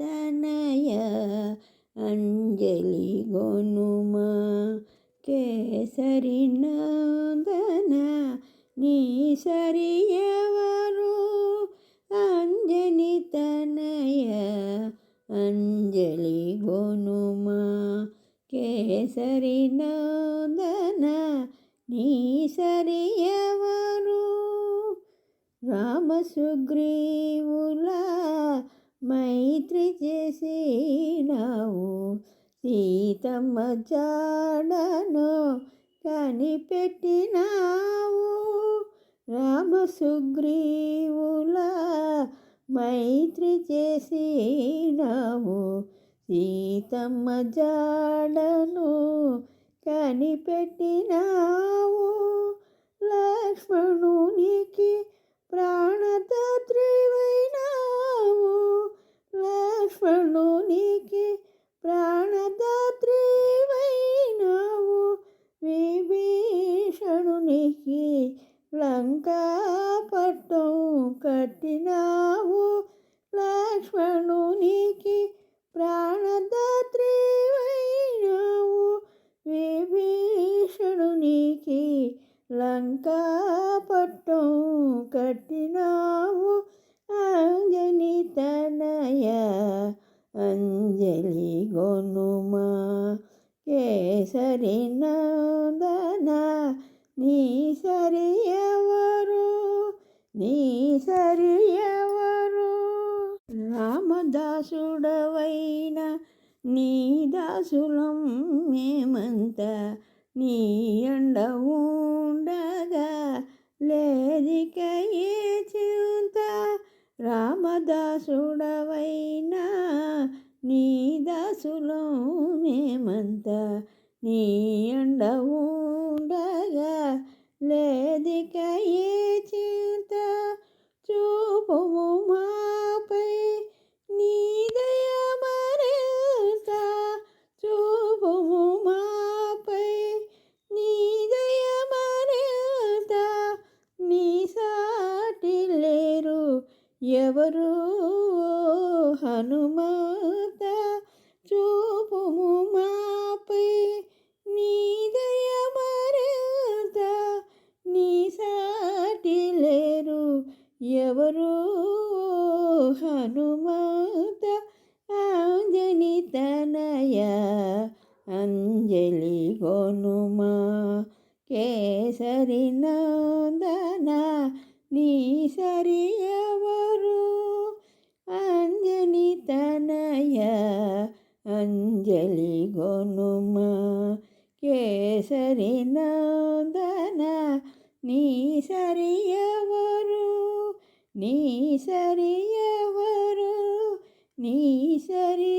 తనయ అంజలి గొనుమా కేసరి నందన నీ సరి ఎవరు? అంజని తనయ అంజలి గొనుమా కేసరి నందన నీ సరి ఎవరు? రామ సుగ్రీవులా మైత్రి చేసినావు సీతమ్మ జాడను కనిపెట్టినావు. రామ సుగ్రీవుల మైత్రి చేసినావు సీతమ్మ జాడను కనిపెట్టినావు. లక్ష్మణునికి విభీషణునికి లంకా పట్టం కట్టినావు. లక్ష్మణునికి ప్రాణదాత్రివైనావు. విభీషణునికి లంకా పట్టం కట్టినావు. అంజని తనయ అంజలి గొనుమా కేసరి నందన సరి ఎవరు? నీ సరి ఎవరు? రామదాసుడవైన నీ దాసులం మేమంతా నీ ఎండ ఉండగా లేదిక ఏ చింత? రామదాసుడవైనా నీ దాసులం మేమంతా నీ ఎండ ఉండగా లేదిక ఏ చింత చూపుము మాపై నీదయ దయమరేత చూపుము మాపై నీదయ దయమరేత నీ సాటి లేరు ఎవరు హనుమంత చూ ఎవరు హనుమత ఆంజని తనయ అంజలి గొనుమ కేసరి నందన నీ సరి ఎవరు? అంజని తనయ అంజలి గొనుమ కేసరి నందన నీ సరి ఎవరు? నీ సరి ఎవరు నీ సరి